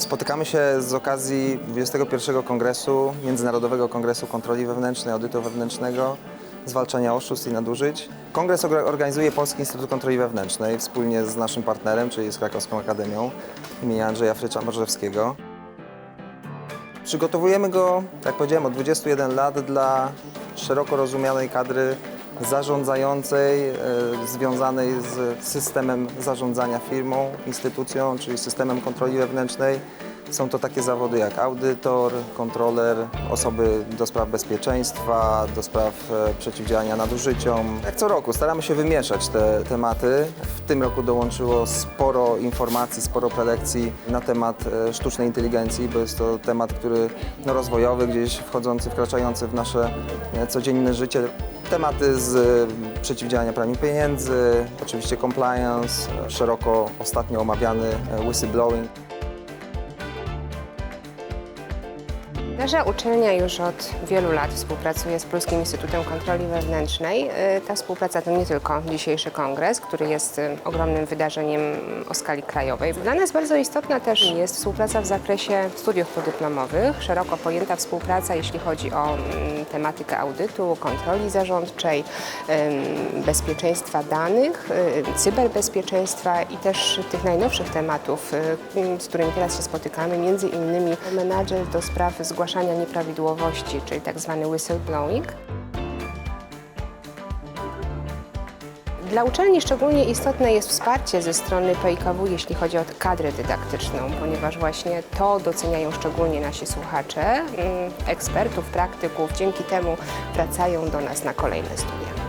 Spotykamy się z okazji 21 Kongresu, Międzynarodowego Kongresu Kontroli Wewnętrznej, Audytu Wewnętrznego, Zwalczania Oszustw i Nadużyć. Kongres orga- organizuje Polski Instytut Kontroli Wewnętrznej wspólnie z naszym partnerem, czyli z Krakowską Akademią imienia Andrzeja Frycza Morzewskiego. Przygotowujemy go, jak powiedziałem, od 21 lat dla szeroko rozumianej kadry zarządzającej, e, związanej z systemem zarządzania firmą, instytucją, czyli systemem kontroli wewnętrznej. Są to takie zawody jak audytor, kontroler, osoby do spraw bezpieczeństwa, do spraw e, przeciwdziałania nadużyciom. Jak co roku staramy się wymieszać te tematy. W tym roku dołączyło sporo informacji, sporo prelekcji na temat e, sztucznej inteligencji, bo jest to temat, który no, rozwojowy, gdzieś wchodzący, wkraczający w nasze codzienne życie. Tematy z e, przeciwdziałania praniu pieniędzy, oczywiście compliance, e, szeroko ostatnio omawiany e, whistleblowing. Nasza uczelnia już od wielu lat współpracuje z Polskim Instytutem Kontroli Wewnętrznej. Y, Ta współpraca to nie tylko dzisiejszy kongres, który jest y, ogromnym wydarzeniem o skali krajowej. Dla nas bardzo istotna też jest współpraca w zakresie studiów podyplomowych, szeroko pojęta współpraca, jeśli chodzi o mm, tematykę audytu, kontroli zarządczej, bezpieczeństwa danych, y, cyberbezpieczeństwa i też tych najnowszych tematów, z którymi teraz się spotykamy, między innymi menadżer do spraw zgłaszania nieprawidłowości, czyli tak zwany whistleblowing. Dla uczelni szczególnie istotne jest wsparcie ze strony PIKW, jeśli chodzi o kadrę dydaktyczną, ponieważ właśnie to doceniają szczególnie nasi słuchacze, mm, ekspertów, praktyków. Dzięki temu wracają do nas na kolejne studia.